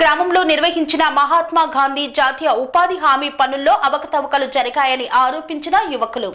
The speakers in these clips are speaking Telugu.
గ్రామంలో నిర్వహించిన మహాత్మా గాంధీ జాతీయ ఉపాధి హామీ పనుల్లో అవకతవకలు జరిగాయని ఆరోపించిన యువకులు.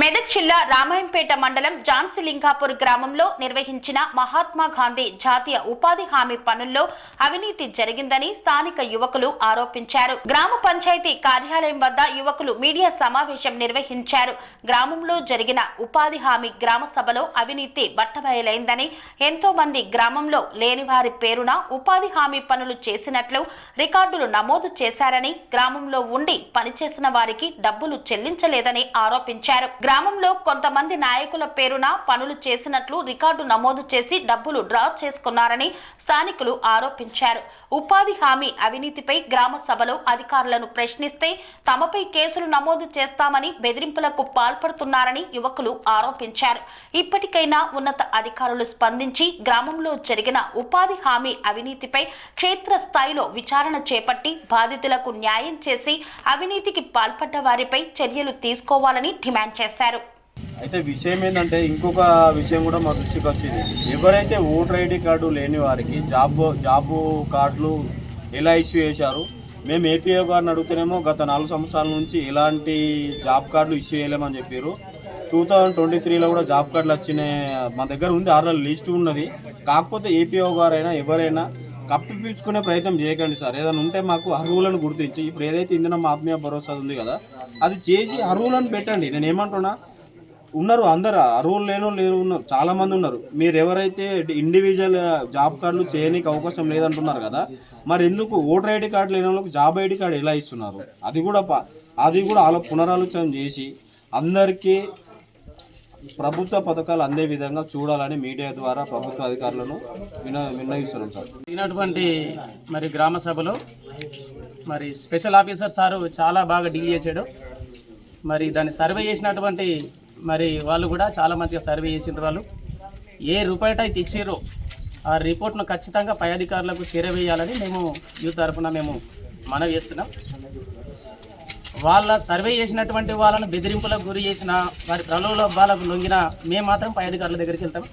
మెదక్ జిల్లా రామాయంపేట మండలం జాన్సిలింగాపూర్ గ్రామంలో నిర్వహించిన మహాత్మా గాంధీ జాతీయ ఉపాధి హామీ పనుల్లో అవినీతి జరిగిందని స్థానిక యువకులు ఆరోపించారు. గ్రామ పంచాయతీ కార్యాలయం వద్ద యువకులు మీడియా సమావేశం నిర్వహించారు. గ్రామంలో జరిగిన ఉపాధి హామీ గ్రామ సభలో అవినీతి బట్టబయలైందని ఎంతో మంది గ్రామంలో లేని వారి పేరున ఉపాధి హామీ పనులు చేసినట్లు రికార్డులు నమోదు చేశారని గ్రామంలో ఉండి పనిచేసిన వారికి డబ్బులు చెల్లించలేదని ఆరోపించారు. గ్రామంలో కొంతమంది నాయకుల పేరున పనులు చేసినట్లు రికార్డు నమోదు చేసి డబ్బులు డ్రా చేసుకున్నారని స్థానికులు ఆరోపించారు. ఉపాధి హామీ అవినీతిపై గ్రామ సభలో అధికారులను ప్రశ్నిస్తే తమపై కేసులు నమోదు చేస్తామని బెదిరింపులకు పాల్పడుతున్నారని యువకులు ఆరోపించారు. ఇప్పటికైనా ఉన్నత అధికారులు స్పందించి గ్రామంలో జరిగిన ఉపాధి హామీ అవినీతిపై క్షేత్రస్థాయిలో విచారణ చేపట్టి బాధితులకు న్యాయం చేసి అవినీతికి పాల్పడ్డ వారిపై చర్యలు తీసుకోవాలని డిమాండ్ చేశారు. అయితే విషయం ఏంటంటే ఇంకొక విషయం కూడా మా దృష్టికి వచ్చింది. ఎవరైతే ఓటర్ ఐడి కార్డు లేని వారికి జాబ్ జాబ్ కార్డులు ఎలా ఇష్యూ చేశారు మేము ఏపీఓ గారిని అడుగుతేనేమో గత నాలుగు సంవత్సరాల నుంచి ఎలాంటి జాబ్ కార్డులు ఇష్యూ చేయలేమని చెప్పారు. టూ థౌజండ్ ట్వంటీ త్రీలో కూడా జాబ్ కార్డులు వచ్చినాయి. మా దగ్గర ఉంది ఆరు లిస్ట్ ఉన్నది. కాకపోతే ఏపీఓ గారైనా ఎవరైనా కప్పిపించుకునే ప్రయత్నం చేయకండి సార్. ఏదైనా ఉంటే మాకు అర్హులను గుర్తించి ఇప్పుడు ఏదైతే ఇంధనం ఆత్మీయ భరోసా ఉంది కదా అది చేసి అర్హులను పెట్టండి. నేను ఏమంటున్నా ఉన్నారు అందరు అర్హులు లేను లేరు ఉన్నారు చాలామంది ఉన్నారు. మీరు ఎవరైతే ఇండివిజువల్ జాబ్ కార్డులు చేయడానికి అవకాశం లేదంటున్నారు కదా మరి ఎందుకు ఓటర్ ఐడి కార్డు లేని వాళ్ళకి జాబ్ ఐడి కార్డు ఎలా ఇస్తున్నారు? అది కూడా ప- అది కూడా అలా పునరాలోచన చేసి అందరికీ ప్రభుత్వ పథకాలు అందే విధంగా చూడాలని మీడియా ద్వారా ప్రభుత్వ అధికారులను విన విన్నవిస్తున్నాం సార్. జరిగినటువంటి మరి గ్రామ సభలో మరి స్పెషల్ ఆఫీసర్ సారు చాలా బాగా డీల్ చేశాడు. మరి దాన్ని సర్వే చేసినటువంటి మరి వాళ్ళు కూడా చాలా మంచిగా సర్వే చేసిన వాళ్ళు. ఏ రూపాయట అయితే ఇచ్చారో ఆ రిపోర్ట్ను ఖచ్చితంగా పై అధికారులకు చేరవేయాలని మేము యూత్ తరఫున మేము మనవి చేస్తున్నాం. వాళ్ళ సర్వే చేసినటువంటి వాళ్ళను బెదిరింపులకు గురి చేసిన వారి ప్రలోభాలకు లొంగిన మేము మాత్రం పై అధికారుల దగ్గరికి వెళ్తాం.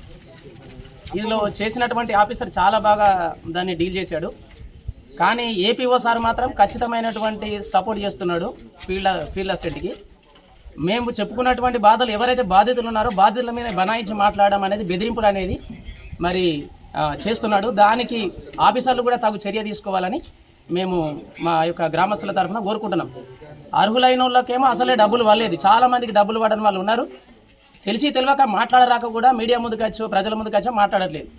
ఇందులో చేసినటువంటి ఆఫీసర్ చాలా బాగా దాన్ని డీల్ చేశాడు. కానీ ఏపీఓ సార్ మాత్రం ఖచ్చితమైనటువంటి సపోర్ట్ చేస్తున్నాడు ఫీల్డ్ ఫీల్డ్ అసిస్టెంట్కి. మేము చెప్పుకున్నటువంటి బాధలు ఎవరైతే బాధితులు ఉన్నారో బాధితుల మీద బనాయించి మాట్లాడడం అనేది బెదిరింపులు అనేది మరి చేస్తున్నాడు. దానికి ఆఫీసర్లు కూడా తగు చర్య తీసుకోవాలని మేము మా యొక్క గ్రామస్తుల తరఫున కోరుకుంటున్నాం. అర్హులైన వాళ్ళకేమో అసలే డబ్బులు పడలేదు. చాలామందికి డబ్బులు పడని వాళ్ళు ఉన్నారు. తెలిసి తెలియక మాట్లాడరాక కూడా మీడియా ముందుకు వచ్చి ప్రజల ముందుకు వచ్చి మాట్లాడట్లేదు.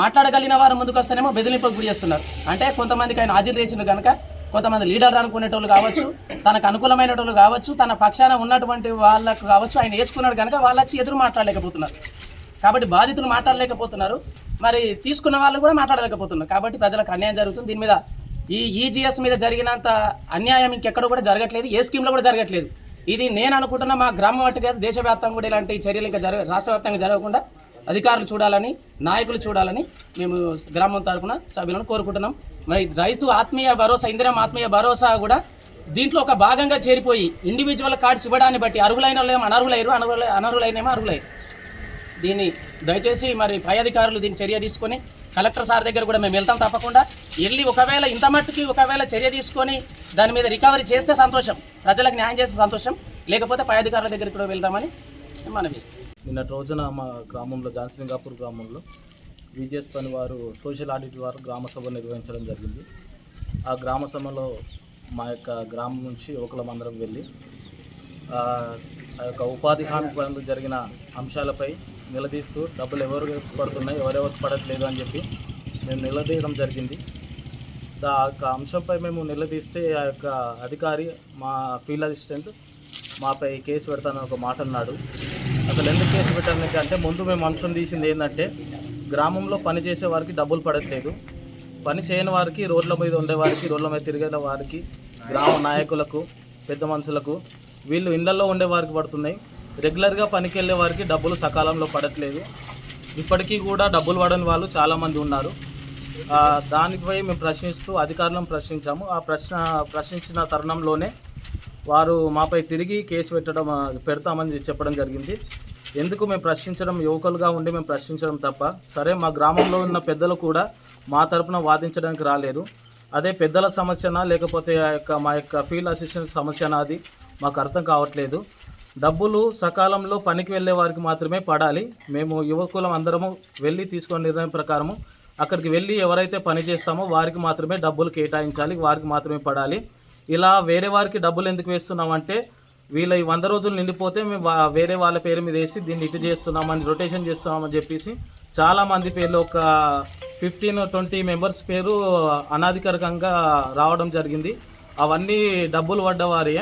మాట్లాడగలిగిన వారు ముందుకు వస్తేనేమో బెదిరింపుకు గురి చేస్తున్నారు. అంటే కొంతమందికి ఆయన హాజరు చేసిన కనుక కొంతమంది లీడర్ అనుకునేటోళ్ళు కావచ్చు తనకు అనుకూలమైనటోళ్ళు కావచ్చు తన పక్షాన ఉన్నటువంటి వాళ్ళకు కావచ్చు ఆయన వేసుకున్నాడు కనుక వాళ్ళు వచ్చి ఎదురు మాట్లాడలేకపోతున్నారు. కాబట్టి బాధితులు మాట్లాడలేకపోతున్నారు. మరి తీసుకున్న వాళ్ళు కూడా మాట్లాడలేకపోతున్నారు. కాబట్టి ప్రజలకు అన్యాయం జరుగుతుంది. దీని మీద ఈ ఈజీఎస్ మీద జరిగినంత అన్యాయం ఇంకెక్కడ కూడా జరగట్లేదు ఏ స్కీమ్లో కూడా జరగట్లేదు. ఇది నేను అనుకుంటున్న మా గ్రామం అటు కాదు దేశవ్యాప్తంగా కూడా ఇలాంటి చర్యలు ఇంకా జరగ రాష్ట్ర వ్యాప్తంగా జరగకుండా అధికారులు చూడాలని నాయకులు చూడాలని మేము గ్రామం తరఫున సభ్యులను కోరుకుంటున్నాం. మరి రైతు ఆత్మీయ భరోసా ఇందిరం ఆత్మీయ భరోసా కూడా దీంట్లో ఒక భాగంగా చేరిపోయి ఇండివిజువల్ కార్డ్స్ ఇవ్వడాన్ని బట్టి అర్హులైన వాళ్ళేమో అనర్హులయ్యారు అనర్హుల అనర్హులైనేమో అర్హులైరు దీన్ని దయచేసి మరి పై అధికారులు దీన్ని చర్య తీసుకొని కలెక్టర్ సార్ దగ్గర కూడా మేము వెళ్తాం తప్పకుండా. వెళ్ళి ఒకవేళ ఇంత మట్టుకి ఒకవేళ చర్య తీసుకొని దాని మీద రికవరీ చేస్తే సంతోషం. ప్రజలకు న్యాయం చేస్తే సంతోషం. లేకపోతే పై అధికారుల దగ్గరికి కూడా వెళ్తామని మనం ఇస్తాం. నిన్నటి రోజున మా గ్రామంలో జాన్సింగాపూర్ గ్రామంలో విజిఎస్ పని వారు సోషల్ ఆడిట్ వారు గ్రామ సభ నిర్వహించడం జరిగింది. ఆ గ్రామ సభలో మా యొక్క గ్రామం నుంచి యువకుల అందరం వెళ్ళి ఆ యొక్క ఉపాధి హామీ పనులు జరిగిన అంశాలపై నిలదీస్తూ డబ్బులు ఎవరు పడుతున్నాయి ఎవరెవరు పడట్లేదు అని చెప్పి మేము నిలదీయడం జరిగింది. దా ఆ యొక్క అంశంపై మేము నిలదీస్తే ఆ యొక్క అధికారి మా ఫీల్డ్ అసిస్టెంట్ మాపై కేసు పెడతానని ఒక మాట అన్నాడు. అసలు ఎందుకు కేసు పెట్టడానికి అంటే ముందు మేము అంశం తీసింది ఏంటంటే గ్రామంలో పని చేసే వారికి డబ్బులు పడట్లేదు. పని చేయని వారికి రోడ్ల మీద ఉండే వారికి రోడ్ల మీద తిరిగే వారికి గ్రామ నాయకులకు పెద్ద మనుషులకు వీళ్ళు ఇళ్ళలో ఉండే వారికి పడుతున్నాయి. రెగ్యులర్గా పనికి వెళ్ళే వారికి డబ్బులు సకాలంలో పడట్లేదు. ఇప్పటికీ కూడా డబ్బులు పడని వాళ్ళు చాలామంది ఉన్నారు. దానిపై మేము ప్రశ్నిస్తూ అధికారులను ప్రశ్నించాము. ఆ ప్రశ్న ప్రశ్నించిన తరుణంలోనే వారు మాపై తిరిగి కేసు పెట్టడం పెడతామని చెప్పడం జరిగింది. ఎందుకు మేము ప్రశ్నించడం? యువకులుగా ఉండి మేము ప్రశ్నించడం తప్ప. సరే మా గ్రామంలో ఉన్న పెద్దలు కూడా మా తరపున వాదించడానికి రాలేరు అదే పెద్దల సమస్యనా లేకపోతే ఆ యొక్క మా యొక్క ఫీల్డ్ అసిస్టెంట్ సమస్యనా అది మాకు అర్థం కావట్లేదు. డబ్బులు సకాలంలో పనికి వెళ్ళే వారికి మాత్రమే పడాలి. మేము యువకులం అందరము వెళ్ళి తీసుకున్న నిర్ణయం ప్రకారము అక్కడికి వెళ్ళి ఎవరైతే పని చేస్తామో వారికి మాత్రమే డబ్బులు కేటాయించాలి వారికి మాత్రమే పడాలి. ఇలా వేరే వారికి డబ్బులు ఎందుకు వేస్తున్నామంటే వీళ్ళ ఈ వంద రోజులు నిండిపోతే మేము వేరే వాళ్ళ పేరు మీద వేసి దీన్ని ఇటు చేస్తున్నామని రొటేషన్ చేస్తున్నామని చెప్పేసి చాలామంది పేర్లు ఒక ఫిఫ్టీన్ ట్వంటీ మెంబర్స్ పేరు అనాధికారికంగా రావడం జరిగింది. అవన్నీ డబ్బులు పడ్డవారే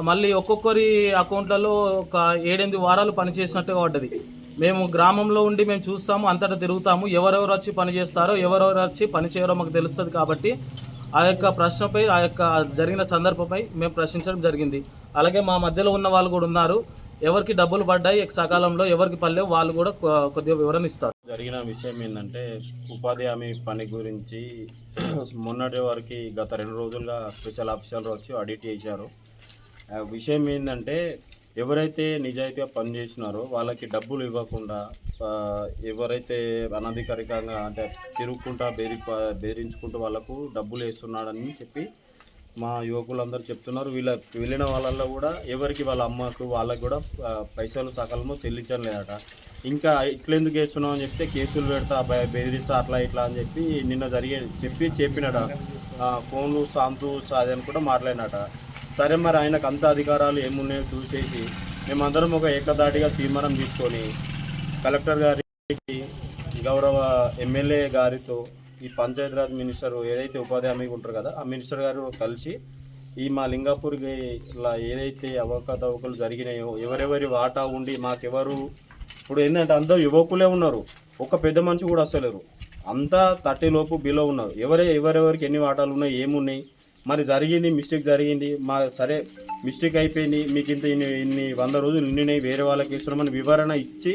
మళ్ళీ ఒక్కొక్కరి అకౌంట్లలో ఒక ఏడెనిమిది వారాలు పనిచేసినట్టుగా పడ్డది మేము గ్రామంలో ఉండి మేము చూస్తాము అంతటా తిరుగుతాము. ఎవరెవరు వచ్చి పని చేస్తారో ఎవరెవరు వచ్చి పని చేయరో మాకు తెలుస్తుంది కాబట్టి ఆ యొక్క ప్రశ్నపై ఆ యొక్క జరిగిన సందర్భంపై మేము ప్రశ్నించడం జరిగింది. అలాగే మా మధ్యలో ఉన్న వాళ్ళు కూడా ఉన్నారు. ఎవరికి డబ్బులు పడ్డాయి సకాలంలో ఎవరికి పల్లె వాళ్ళు కూడా కొ- కొద్దిగా వివరణ ఇస్తారు. జరిగిన విషయం ఏంటంటే ఉపాధి హామీ పని గురించి మొన్నటి వారికి గత రెండు రోజులుగా స్పెషల్ ఆఫీసర్లు వచ్చి ఆడిట్ చేశారు. విషయం ఏంటంటే ఎవరైతే నిజాయితీగా పనిచేసినారో వాళ్ళకి డబ్బులు ఇవ్వకుండా ఎవరైతే అనధికారికంగా అంటే తిరుగుకుంటా బేరి బెదిరించుకుంటూ వాళ్ళకు డబ్బులు వేస్తున్నాడని చెప్పి మా యువకులందరూ చెప్తున్నారు. వీళ్ళ వెళ్ళిన వాళ్ళల్లో కూడా ఎవరికి వాళ్ళ అమ్మకు వాళ్ళకి కూడా పైసలు సకాలము చెల్లించడం లేదట. ఇంకా ఇట్లెందుకు వేస్తున్నావు అని చెప్తే కేసులు పెడతా బెదిరిస్తా అట్లా ఇట్లా అని చెప్పి నిన్న జరిగే చెప్పి చెప్పినట ఫోన్లు సాంతు అదే అని కూడా మాట్లాడినట సరే మరి ఆయనకు అంత అధికారాలు ఏమున్నాయో చూసేసి మేమందరం ఒక ఏకదాటిగా తీర్మానం తీసుకొని కలెక్టర్ గారికి గౌరవ ఎమ్మెల్యే గారితో ఈ పంచాయతీరాజ్ మినిస్టర్ ఏదైతే ఉపాధి హామీ ఉంటారు కదా ఆ మినిస్టర్ గారు కలిసి ఈ మా లింగాపూర్కి ఇలా ఏదైతే అవకతవకలు జరిగినాయో ఎవరెవరి వాటా ఉండి మాకెవరు ఇప్పుడు ఏంటంటే అందరూ యువకులే ఉన్నారు ఒక పెద్ద మనిషి కూడా వస్తలేరు అంతా థర్టీ లోపు బిలో ఉన్నారు. ఎవరే ఎవరెవరికి ఎన్ని వాటాలు ఉన్నాయి ఏమున్నాయి మరి జరిగింది మిస్టేక్ జరిగింది మా సరే మిస్టేక్ అయిపోయింది మీకు ఇంత ఇన్ని ఇన్ని వంద రోజులు నిండినవి వేరే వాళ్ళకి ఇస్తున్నామని వివరణ ఇచ్చి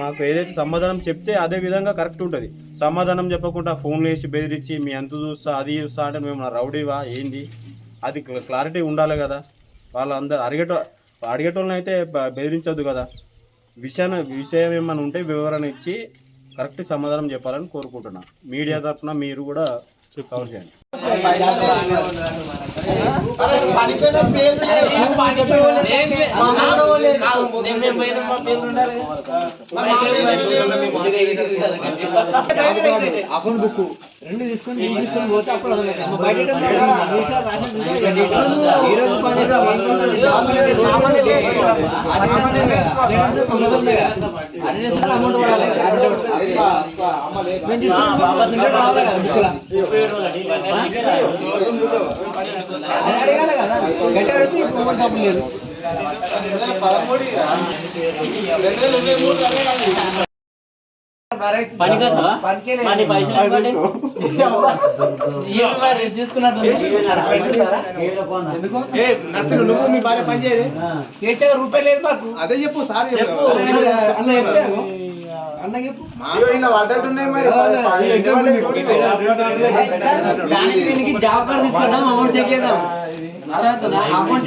మాకు ఏదైతే సమాధానం చెప్తే అదే విధంగా కరెక్ట్ ఉంటుంది. సమాధానం చెప్పకుండా ఫోన్లు వేసి బెదిరించి మీ ఎంత చూస్తా అది చూస్తా అంటే మేము నా రౌడీవా? ఏంది? అది క్లారిటీ ఉండాలి కదా. వాళ్ళందరూ అడిగేట అడిగేటోళ్ళని అయితే బెదిరించద్దు బెదిరించొద్దు కదా. విషయాన్ని విషయం ఏమైనా ఉంటే వివరణ ఇచ్చి కరెక్ట్ సమాధానం చెప్పాలని కోరుకుంటున్నా. మీడియా తరఫున మీరు కూడా కవర్ చేయండి. Account book. రెండు తీసుకొని తీసుకొని పోతే అప్పుడు అమౌంట్ పడాలి. కదా అడగాలి. గట్టిగా అడిగితే ఇప్పుడు ఎవరు డబ్బులు లేదు. మరి? నర్సింగ్ నువ్వు మీ భార్య పని చేయదు చేసే రూపాయి లేదు మాకు అదే చెప్పు సార్ చెప్పు. అన్న చెప్పు అన్న చెప్పు దానికి దీనికి జాబ్ కార్డు తీసుకుందాం అమౌంట్ చెక్ చేద్దాం అర్థమవుతుందా అమౌంట్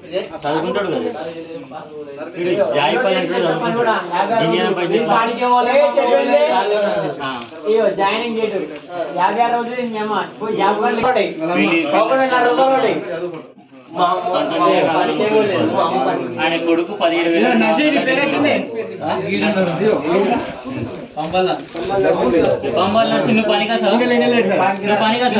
ఇది? చదువుకుంటాడు కదా? వీడు పని జాయినింగ్ యాభై ఆరు రోజులు ఆయన కొడుకు పదిహేడు వేలు పంపాలి నర్సి నువ్వు పని కాసా నువ్వు పని కాసా సంస్కృతి సంప్రదాయ